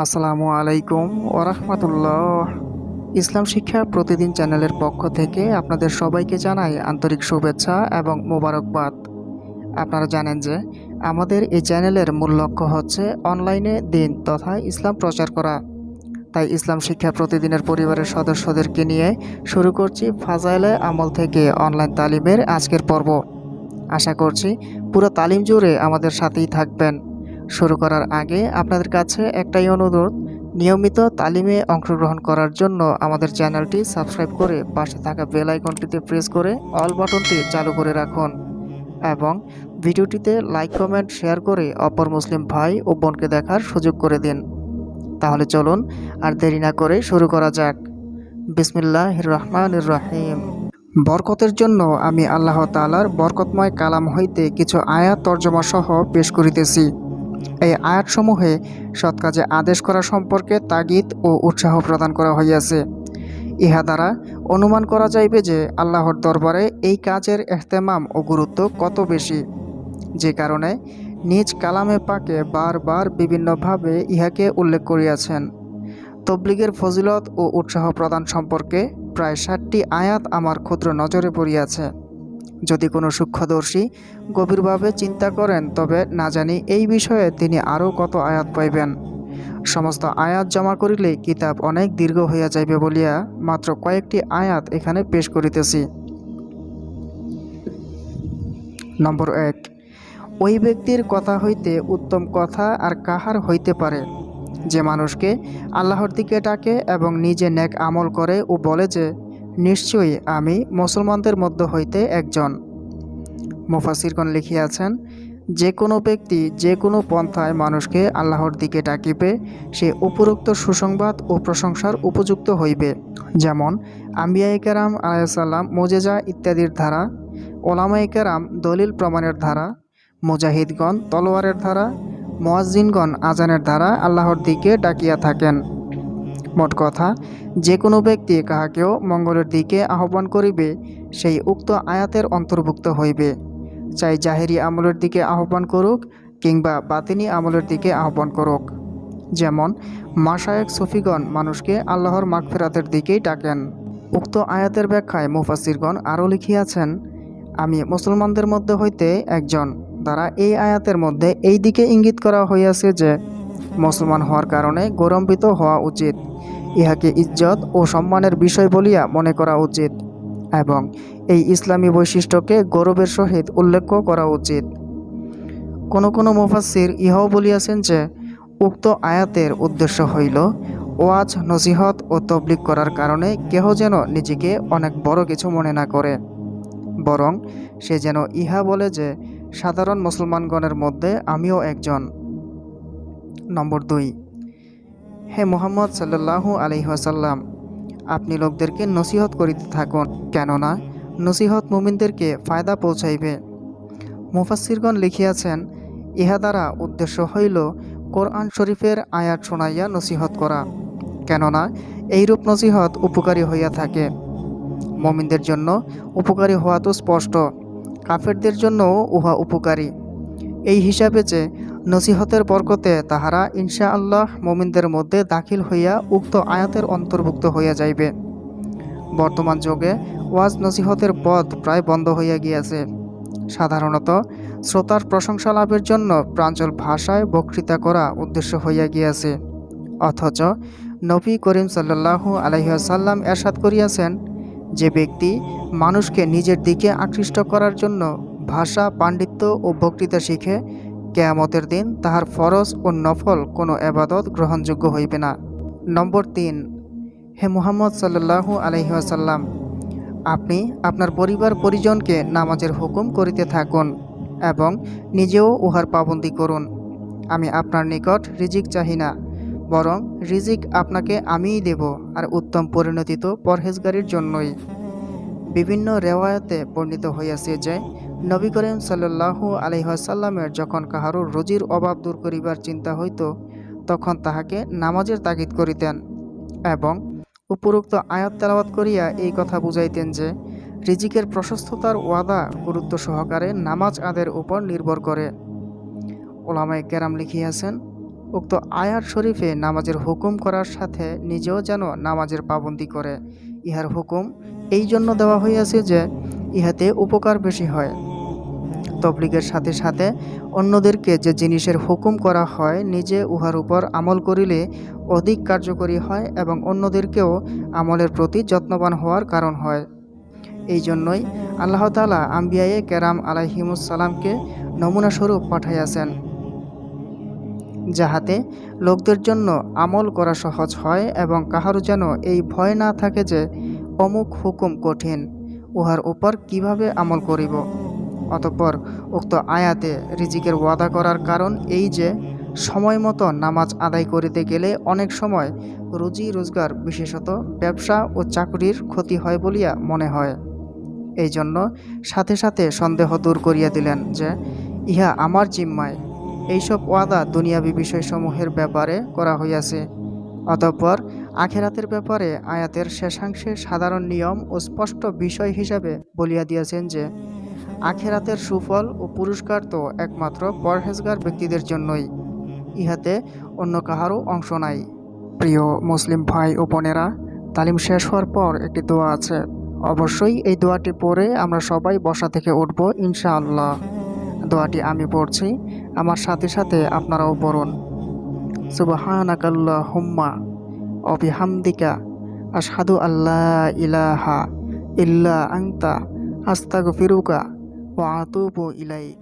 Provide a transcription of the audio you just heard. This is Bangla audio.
আসসালামু আলাইকুম ওরহমতুল্লাহ। ইসলাম শিক্ষা প্রতিদিন চ্যানেলের পক্ষ থেকে আপনাদের সবাইকে জানাই আন্তরিক শুভেচ্ছা এবং মোবারকবাদ। আপনারা জানেন যে আমাদের এই চ্যানেলের মূল লক্ষ্য হচ্ছে অনলাইনে দিন তথা ইসলাম প্রচার করা। তাই ইসলাম শিক্ষা প্রতিদিনের পরিবারের সদস্যদেরকে নিয়ে শুরু করছি ফাজাইলে আমল থেকে অনলাইন তালিমের আজকের পর্ব। আশা করছি পুরো তালিম জুড়ে আমাদের সাথেই থাকবেন। শুরু করার আগে আপনাদের কাছে একটাই অনুরোধ, নিয়মিত তালিমে অংশগ্রহণ করার জন্য আমাদের চ্যানেলটি সাবস্ক্রাইব করে পাশে থাকা বেল আইকনটিতে প্রেস করে অল বাটনটি চালু করে রাখুন এবং ভিডিওটিতে লাইক, কমেন্ট, শেয়ার করে অপর মুসলিম ভাই ও বোনকে দেখার সুযোগ করে দিন। তাহলে চলুন আর দেরি না করে শুরু করা যাক। বিসমিল্লাহ রহমান রাহিম বরকতের জন্য আমি আল্লাহ তাআলার বরকতময় কালাম হইতে কিছু আয়াত তর্জমা সহ পেশ করিতেছি। এই আয়াতসমূহে সৎ কাজে আদেশ করা সম্পর্কে তাগিদ ও উৎসাহ প্রদান করা হইয়াছে। ইহা দ্বারা অনুমান করা যাইবে যে আল্লাহর দরবারে এই কাজের এহতেমাম ও গুরুত্ব কত বেশি। যে কারণে নিজ কালামে পাকে বারবার বিভিন্নভাবে ইহাকে উল্লেখ করিয়াছেন। তবলিগের ফজিলত ও উৎসাহ প্রদান সম্পর্কে প্রায় ষাটটি আয়াত আমার ক্ষুদ্র নজরে পড়িয়াছে। যদি কোনো সূক্ষ্মদর্শী গভীরভাবে চিন্তা করেন, তবে না জানি এই বিষয়ে তিনি আরও কত আয়াত পাইবেন। সমস্ত আয়াত জমা করিলে কিতাব অনেক দীর্ঘ হইয়া যাইবে বলিয়া মাত্র কয়েকটি আয়াত এখানে পেশ করিতেছি। নম্বর এক, ওই ব্যক্তির কথা হইতে উত্তম কথা আর কাহার হইতে পারে? যে মানুষকে আল্লাহর দিকে ডাকে এবং নিজে নেক আমল করে ও বলে যে নিশ্চয়ই আমি মুসলমানদের মধ্য হইতে একজন। মুফাসিরগণ লিখিয়াছেন, যে কোনো ব্যক্তি যে কোনো পন্থায় মানুষকে আল্লাহর দিকে ডাকিবে, সে উপরোক্ত সুসংবাদ ও প্রশংসার উপযুক্ত হইবে। যেমন আম্বিয়াই কেরাম আলাইসাল্লাম মোজেজা ইত্যাদির ধারা ওলামাই কেরাম দলিল প্রমাণের ধারা, মুজাহিদগণ তলোয়ারের ধারা, মোয়াজ্জিনগণ আজানের ধারা আল্লাহর দিকে ডাকিয়া থাকেন। মোট কথা যে কোনো ব্যক্তি কাহাকেও মঙ্গলের দিকে আহ্বান করিবে, সেই উক্ত আয়াতের অন্তর্ভুক্ত হইবে। চাই জাহেরি আমলের দিকে আহ্বান করুক কিংবা বাতিনি আমলের দিকে আহ্বান করুক। যেমন মাসায়েক সফিগণ মানুষকে আল্লাহর মাগফেরাতের দিকেই ডাকেন। উক্ত আয়াতের ব্যাখ্যায় মুফাসিরগণ আরও লিখিয়াছেন, আমি মুসলমানদের মধ্যে হইতে একজন, দ্বারা এই আয়াতের মধ্যে এই দিকে ইঙ্গিত করা হইয়াছে যে, মুসলমান হওয়ার কারণে গৌরম্বিত হওয়া উচিত। ইহাকে ইজ্জত ও সম্মানের বিষয় বলিয়া মনে করা উচিত এবং এই ইসলামী বৈশিষ্ট্যকে গৌরবের সহিত উল্লেখ করা উচিত। কোনো কোনো মুফাসির ইহাও বলিয়াছেন যে, উক্ত আয়াতের উদ্দেশ্য হইল ওয়াজ, নসিহত ও তবলিক করার কারণে কেহ যেন নিজেকে অনেক বড় কিছু মনে না করে। বরং সে যেন ইহা বলে যে, সাধারণ মুসলমানগণের মধ্যে আমিও একজন। নম্বর দুই হে মোহাম্মদ সাল্লাল্লাহু আলহিহাসাল্লাম আপনি লোকদেরকে নসিহত করিতে থাকুন, কেননা নসিহত মুমিনদেরকে ফায়দা পৌঁছাইবে। মুফাসিরগণ লিখিয়াছেন, ইহা দ্বারা উদ্দেশ্য হইল কোরআন শরীফের আয়াত শোনাইয়া নসিহত করা, কেননা এইরূপ নসিহত উপকারী হইয়া থাকে। মমিনদের জন্য উপকারী হওয়া তো স্পষ্ট, কাফেরদের জন্যও উহা উপকারী। এই হিসাবে যে নসিহতের বরকতে তাহারা ইনশা আল্লাহ মমিনদের মধ্যে দাখিল হইয়া উক্ত আয়াতের অন্তর্ভুক্ত হইয়া যাইবে। বর্তমান যুগে ওয়াজ নসিহতের পথ প্রায় বন্ধ হইয়া গিয়াছে। সাধারণত শ্রোতার প্রশংসা লাভের জন্য প্রাঞ্জল ভাষায় বক্তৃতা করা উদ্দেশ্য হইয়া গিয়াছে। অথচ নবী করিম সাল্লাল্লাহু আলহিহাসাল্লাম এরশাদ করিয়াছেন, যে ব্যক্তি মানুষকে নিজের দিকে আকৃষ্ট করার জন্য ভাষা, পাণ্ডিত্য ও বক্তৃতা শিখে কেয়ামতের দিন তাহার ফরজ ও নফল কোনো এবাদত গ্রহণযোগ্য হইবে না। নম্বর তিন, হে মুহাম্মদ সাল্লাল্লাহু আলহিহাসাল্লাম আপনি আপনার পরিবার পরিজনকে নামাজের হুকুম করিতে থাকুন এবং নিজেও উহার পাবন্দি করুন। আমি আপনার নিকট রিজিক চাহি না, বরং রিজিক আপনাকে আমিই দেব আর উত্তম পরিণতি তো পরহেজগারির জন্যই। বিভিন্ন রেওয়ায়তে বর্ণিত হইয়াছে যে, নবী করিম সাল্লাহু আলহাসাল্লামের যখন কাহারুর রুজির অভাব দূর করিবার চিন্তা হইত, তখন তাহাকে নামাজের তাগিদ করিতেন এবং উপরোক্ত আয়াত তেলাওয়াত করিয়া এই কথা বুঝাইতেন যে, রিজিকের প্রশস্ততার ওয়াদা গুরুত্ব সহকারে নামাজ আদের উপর নির্ভর করে। ওলামায় কেরাম লিখিয়াছেন, উক্ত আয়াত শরীফে নামাজের হুকুম করার সাথে নিজেও যেন নামাজের পাবন্দি করে। ইহার হুকুম এই জন্য দেওয়া হইয়াছে যে, ইহাতে উপকার বেশি হয়। তবলিগের সাথে সাথে অন্যদেরকে যে জিনিসের হুকুম করা হয়, নিজে উহার উপর আমল করিলে অধিক কার্যকরী হয় এবং অন্যদেরকেও আমলের প্রতি যত্নবান হওয়ার কারণ হয়। এই জন্যই আল্লাহ তালা আম্বিয়ায়ে কেরাম আলাইহিমুসালামকে নমুনাস্বরূপ পাঠাইয়াছেন। যাহাতে লোকদের জন্য আমল করা সহজ হয় এবং কাহারও যেন এই ভয় না থাকে যে অমুক হুকুম কঠিন, উহার উপর কীভাবে আমল করিব। অতঃপর উক্ত আয়াতে রিজিকের ওয়াদা করার কারণ এই যে, সময় মতো নামাজ আদায় করিতে গেলে অনেক সময় রুজি রোজগার, বিশেষত ব্যবসা ও চাকরির ক্ষতি হয় বলিয়া মনে হয়। এই জন্য সাথে সাথে সন্দেহ দূর করিয়া দিলেন যে, ইহা আমার জিম্মায় এইসব ওয়াদা দুনিয়াবি বিষয়সমূহের ব্যাপারে করা হইয়াছে। অতঃপর আখেরাতের ব্যাপারে আয়াতের শেষাংশে সাধারণ নিয়ম ও স্পষ্ট বিষয় হিসাবে বলিয়া দিয়েছেন যে, আখেরাতের সুফল ও পুরস্কার তো একমাত্র পরহেজগার ব্যক্তিদের জন্যই, ইহাতে অন্য কাহারও অংশ নাই। প্রিয় মুসলিম ভাই ও বোনেরা, তালিম শেষ হওয়ার পর একটি দোয়া আছে। অবশ্যই এই দোয়াটি পড়ে আমরা সবাই বসা থেকে উঠব ইনশাআল্লাহ। দোয়াটি আমি পড়ছি আমার সাথে সাথে আপনারাও পড়ুন। সুবাহানাকাল্লা হুম্মা অবিহামদিকা আসাদু আল্লাহ ইলাহা ইল্লা আংতা আস্তাগ ফিরুকা ও আতুবু ইলাইক।